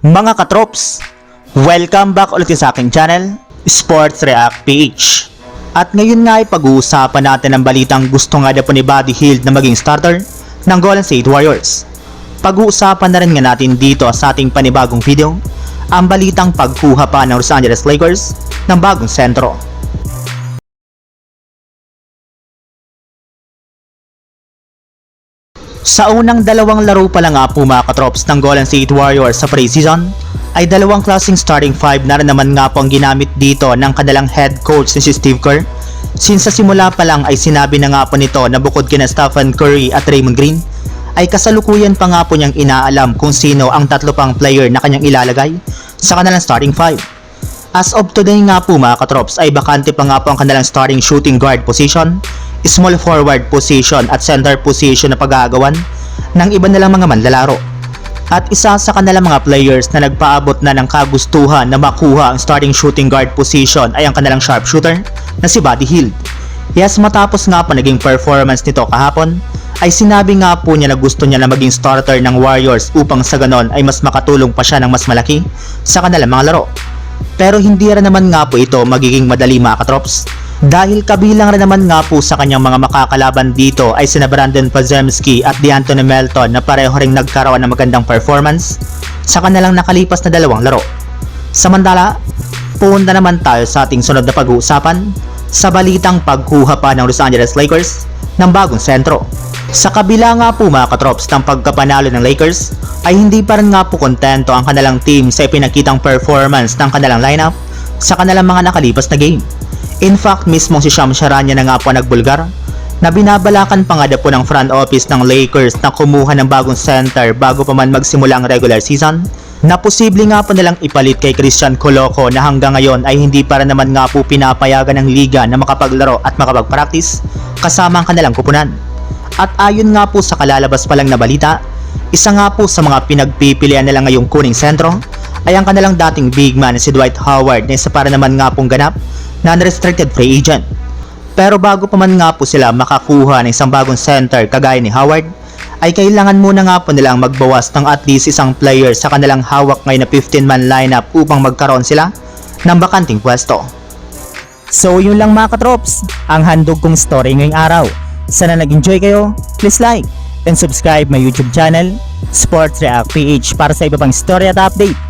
Mga katrops, welcome back ulit sa aking channel, Sports React PH. At ngayon nga ay pag-uusapan natin ang balitang gusto nga na po ni Buddy Hield na maging starter ng Golden State Warriors. Pag-uusapan na rin nga natin dito sa ating panibagong video, ang balitang pagkuha pa ng Los Angeles Lakers ng bagong sentro. Sa unang dalawang laro pa lang nga po mga katrops ng Golden State Warriors sa preseason, ay dalawang klaseng starting five na rin naman nga po ang ginamit dito ng kanilang head coach ni si Steve Kerr. Since sa simula pa lang ay sinabi na nga po nito na bukod kina Stephen Curry at Raymond Green, ay kasalukuyan pa nga po niyang inaalam kung sino ang tatlo pang player na kanyang ilalagay sa kanilang starting five. As of today nga po mga katrops ay bakante pa nga po ang kanilang starting shooting guard position, small forward position at center position na pag-aagawan ng iba nilang mga manlalaro. At isa sa kanilang mga players na nagpaabot na ng kagustuhan na makuha ang starting shooting guard position ay ang kanilang sharpshooter na si Buddy Hield. Yes, matapos nga po naging performance nito kahapon, ay sinabi nga po niya na gusto niya na maging starter ng Warriors upang sa ganon ay mas makatulong pa siya ng mas malaki sa kanilang mga laro. Pero hindi rin naman nga po ito magiging madali mga katrops. Dahil kabilang rin naman nga po sa kanyang mga makakalaban dito ay sina Brandon Podziemski at DeAnthony Melton na pareho ring nagkaroon ng magandang performance sa kanilang nakalipas na dalawang laro. Samantala, punta naman tayo sa ating sunod na pag-uusapan sa balitang pagkuha pa ng Los Angeles Lakers ng bagong sentro. Sa kabila nga po mga katrops ng pagkapanalo ng Lakers, ay hindi pa rin nga po kontento ang kanilang team sa ipinakitang performance ng kanilang lineup sa kanilang mga nakalipas na game. In fact, mismo si Sham Charania na nga po nagbulgar na binabalakan pa nga po ng front office ng Lakers na kumuha ng bagong center bago pa man magsimula ang regular season na posible nga po nilang ipalit kay Christian Coloco na hanggang ngayon ay hindi para naman nga po pinapayagan ng liga na makapaglaro at makapag-practice kasama ang kanilang kupunan. At ayon nga po sa kalalabas pa lang na balita, isa nga po sa mga pinagpipilian nila ngayong kuning sentro ay ang kanilang dating big man si Dwight Howard na isa para naman nga pong ganap na unrestricted free agent. Pero bago pa man nga po sila makakuha ng isang bagong center kagaya ni Howard, ay kailangan muna nga po nilang magbawas ng at least isang player sa kanilang hawak ngayon na 15-man lineup upang magkaroon sila ng bakanting pwesto. So yun lang mga katrops, ang handog kong story ngayong araw. Sana nag-enjoy kayo, please like and subscribe my YouTube channel, Sports React PH para sa iba pang story at update